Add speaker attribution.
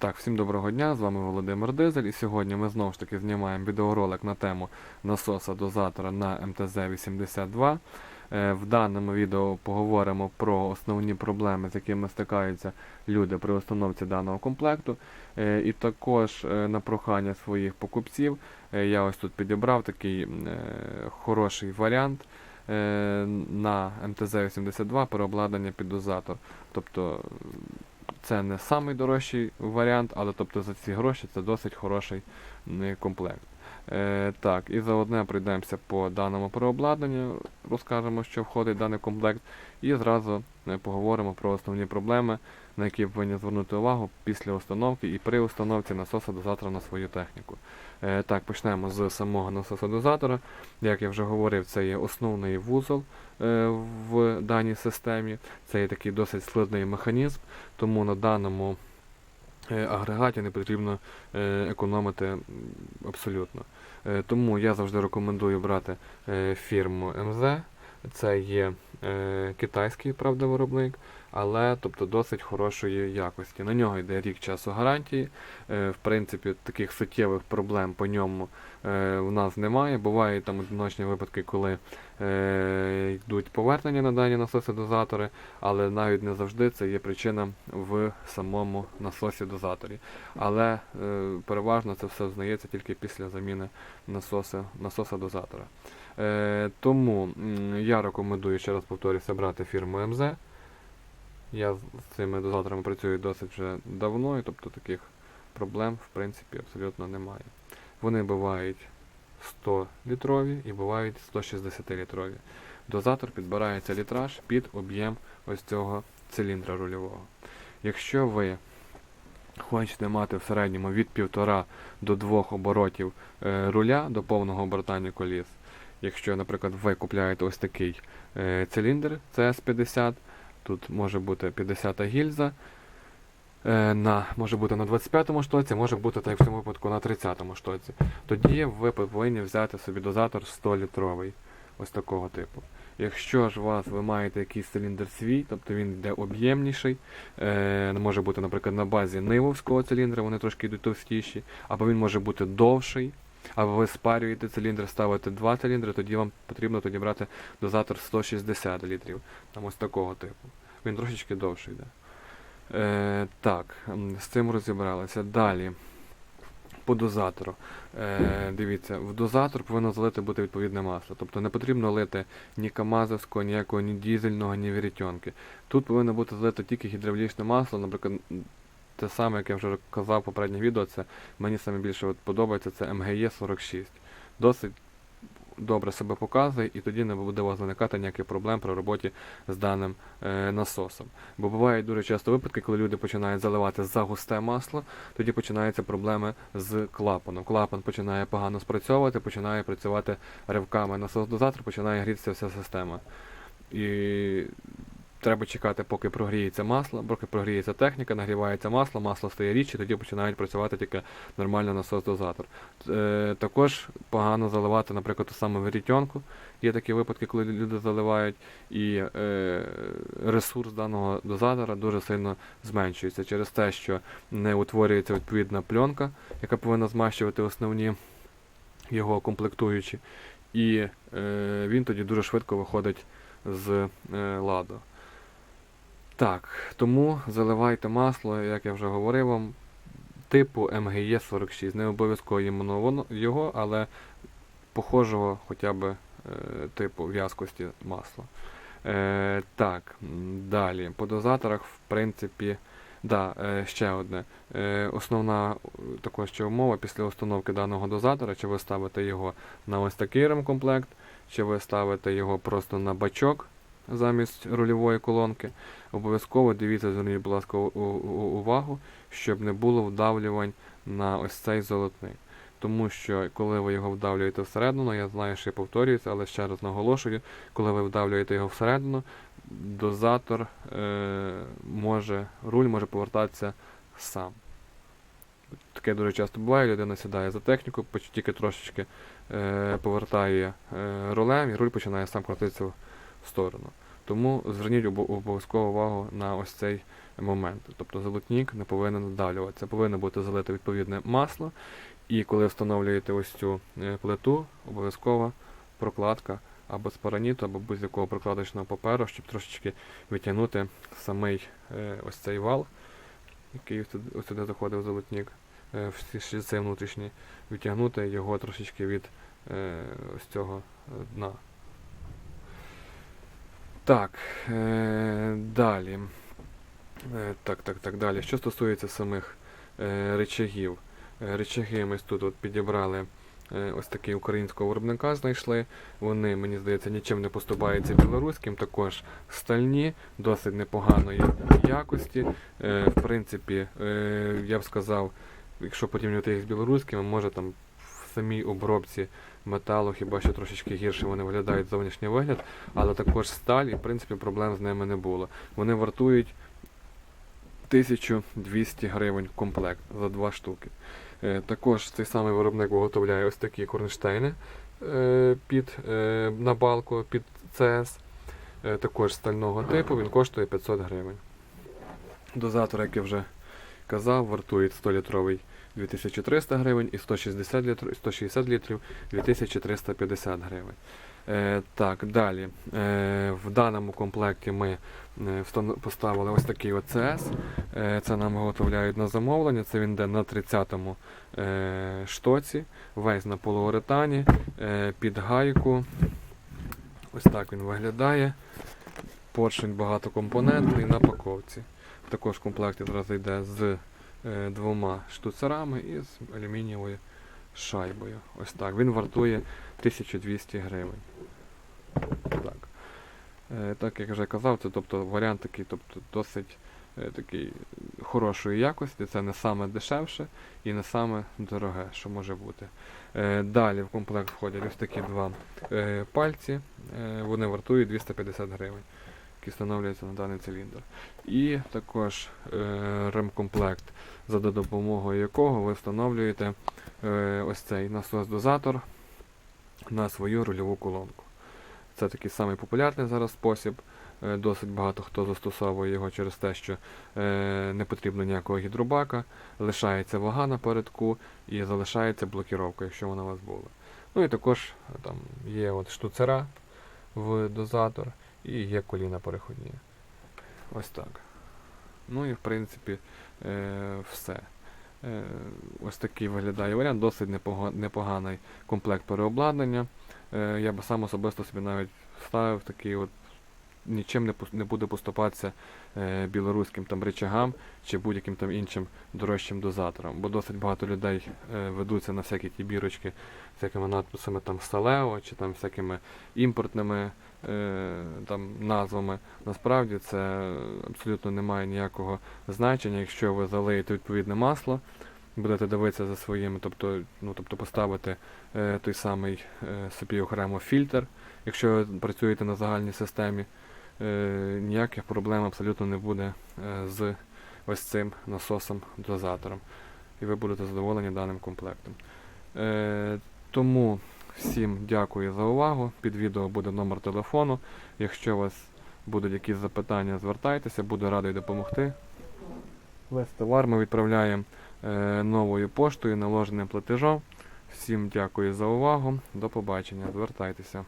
Speaker 1: Так, всім доброго дня, з вами Володимир Дизель, і сьогодні ми знову ж таки знімаємо відеоролик на тему насоса дозатора на МТЗ-82. Е, В даному відео поговоримо про основні проблеми, з якими стикаються люди при установці даного комплекту. Е, І також е, на прохання своїх покупців я ось тут підібрав такий хороший варіант на МТЗ-82 переобладнання під дозатор. Тобто це не самий дорожчий варіант, але тобто за ці гроші це досить хороший комплект. Е, так, і заодне пройдемося по даному переобладнанню, розкажемо, що входить в даний комплект, і зразу е, поговоримо про основні проблеми, на які ви повинні звернути увагу після установки і при установці насоса дозатора на свою техніку. Е, так, почнемо з самого насоса дозатора. Як я вже говорив, це є основний вузол е, в даній системі. Це є такий досить складний механізм, тому на даному е, агрегаті не потрібно е, економити абсолютно. Е, Тому я завжди рекомендую брати фірму МЗ. Це є китайський правда, виробник, але тобто досить хорошої якості. На нього йде рік часу гарантії. Е, в принципі, таких суттєвих проблем по ньому е, в нас немає. Бувають там одиночні випадки, коли е, йдуть повернення на дані насоси дозатори, але навіть не завжди це є причина в самому насосі дозаторі. Але переважно це все знається тільки після заміни насоса, насоса дозатора. Тому я рекомендую, ще раз повторюся, брати фірму МЗ. Я з цими дозаторами працюю досить вже давно, і тобто таких проблем в принципі абсолютно немає. Вони бувають 100 літрові і бувають 160 літрові. Дозатор підбирається літраж під об'єм ось цього циліндра рульового. Якщо ви хочете мати в середньому від 1,5 до 2 оборотів е, руля до повного обертання коліс, якщо, наприклад, ви купляєте ось такий е, циліндр CS50, тут може бути 50 гільза, е, на, може бути на 25-му штоці, може бути, так в цьому випадку, на 30-му штоці. Тоді ви повинні взяти собі дозатор 100-літровий, ось такого типу. Якщо ж у вас ви маєте якийсь циліндр свій, тобто він йде об'ємніший, е, може бути, наприклад, на базі нивовського циліндра, вони трошки йдуть товстіші, або він може бути довший, або ви спарюєте циліндр, ставите два циліндри, тоді вам потрібно тоді брати дозатор 160 літрів, там ось такого типу. Він трошечки довший йде. Е, так, з цим розібралися. Далі. По дозатору. Е, дивіться, в дозатор повинно залити бути відповідне масло. Тобто не потрібно лити ні камазовського, ніякого, ні дізельного, ні вірітьонки. Тут повинно бути залито тільки гідравлічне масло, наприклад, те саме, як я вже казав в попередніх відео, це мені саме більше подобається, це МГЕ 46. Досить добре себе показує, і тоді не буде вас виникати ніяких проблем при роботі з даним е, насосом. Бо бувають дуже часто випадки, коли люди починають заливати за густе масло, тоді починаються проблеми з клапаном. Клапан починає погано спрацьовувати, починає працювати ривками насос дозатор, починає грітися вся система. І треба чекати, поки прогріється масло, поки прогріється техніка, нагрівається масло, масло стає рідше, тоді починають працювати тільки нормально насос-дозатор. Е, також погано заливати, наприклад, ту саму верітьонку. Є такі випадки, коли люди заливають, і е, ресурс даного дозатора дуже сильно зменшується через те, що не утворюється відповідна пленка, яка повинна змащувати основні його комплектуючі, і е, він тоді дуже швидко виходить з е, ладу. Так, тому заливайте масло, як я вже говорив вам, типу МГЕ 46. Не обов'язково іменно його, але похожого хоча б е, типу в'язкості масла. Е, так, далі. По дозаторах, в принципі, да, е, ще одне. Е, основна також ще умова після установки даного дозатора, чи ви ставите його на ось такий ремкомплект, чи ви ставите його просто на бачок замість рульової колонки. Обов'язково дивіться, зверніть, будь ласка, увагу, щоб не було вдавлювань на ось цей золотник. Тому що коли ви його вдавлюєте всередину, я знаю, що я повторююся, але ще раз наголошую, коли ви вдавлюєте його всередину, дозатор е, може, руль може повертатися сам. Таке дуже часто буває, людина сідає за техніку, тільки трошечки е, повертає е, рулем і руль починає сам крутитися сторону. Тому зверніть обов'язково увагу на ось цей момент. Тобто золотник не повинен надавлюватися. Повинно бути залите відповідне масло. І коли встановлюєте ось цю е, плиту, обов'язково прокладка або з параніту, або будь-якого прокладочного паперу, щоб трошечки витягнути самий е, ось цей вал, який ось сюди заходив золотник, е, всі шліци внутрішні, відтягнути його трошечки від ось цього дна. Так, е, далі. Е, так, так, так, далі. Що стосується самих е, речагів. Речаги ми тут от підібрали ось такий українського виробника знайшли. Вони, мені здається, нічим не поступаються білоруським, також стальні, досить непоганої якості. В принципі, я б сказав, якщо порівнювати їх з білоруськими, може там самій обробці металу хіба що трошечки гірше вони виглядають зовнішній вигляд, але також сталь, і в принципі проблем з ними не було. Вони вартують 1200 гривень комплект за два штуки. Е, також цей самий виробник виготовляє ось такі корнштейни е, під, е, на балку під CS. Також стального типу, він коштує 500 гривень. Дозатор, як я вже казав, вартує 100-літровий 2300 гривень і 160 літрів, 160 літрів 2350 гривень. Е, так, далі. Е, в даному комплекті ми е, поставили ось такий CS. Е, це нам виготовляють на замовлення. Це він йде на 30-му е, штоці, весь на полууретані, е, під гайку. Ось так він виглядає. Поршень багатокомпонентний на паковці. Також в комплекті одразу йде з двома штуцерами і з алюмінієвою шайбою. Ось так. Він вартує 1200 гривень. Так. Е, так як вже казав, це тобто, варіант такий, тобто, досить е, такий хорошої якості. Це не саме дешевше і не саме дороге, що може бути. Е, далі в комплект входять ось такі два е, пальці. Е, вони вартують 250 гривень, які встановлюються на даний циліндр. І також е, ремкомплект, за допомогою якого ви встановлюєте е, ось цей насос-дозатор на свою рульову колонку. Це такий самий популярний зараз спосіб. Е, Досить багато хто застосовує його через те, що е, не потрібно ніякого гідробака, лишається вага напередку і залишається блокіровка, якщо вона у вас була. Ну і також там є от штуцера в дозатор і є коліна переходні. Ось так. Ну і в принципі е, все. Е, ось такий виглядає варіант, досить непоганий комплект переобладнання. Е, я би сам особисто собі навіть вставив такий от нічим не, не буде поступатися е, білоруським там речагам чи будь-яким там іншим дорожчим дозаторам. Бо досить багато людей е, ведуться на всякі ті бірочки всякими надписами там Салео чи там всякими імпортними е, там назвами. Насправді це абсолютно не має ніякого значення, якщо ви залиєте відповідне масло. Будете дивитися за своїми, тобто, ну, тобто поставити е, той самий е, собі окремо фільтр, якщо ви працюєте на загальній системі, ніяких проблем абсолютно не буде е, з ось цим насосом-дозатором. І ви будете задоволені даним комплектом. Е, тому всім дякую за увагу. Під відео буде номер телефону. Якщо у вас будуть якісь запитання, звертайтеся, буду радий допомогти. Весь товар ми відправляємо е, новою поштою, наложеним платежом. Всім дякую за увагу. До побачення. Звертайтеся.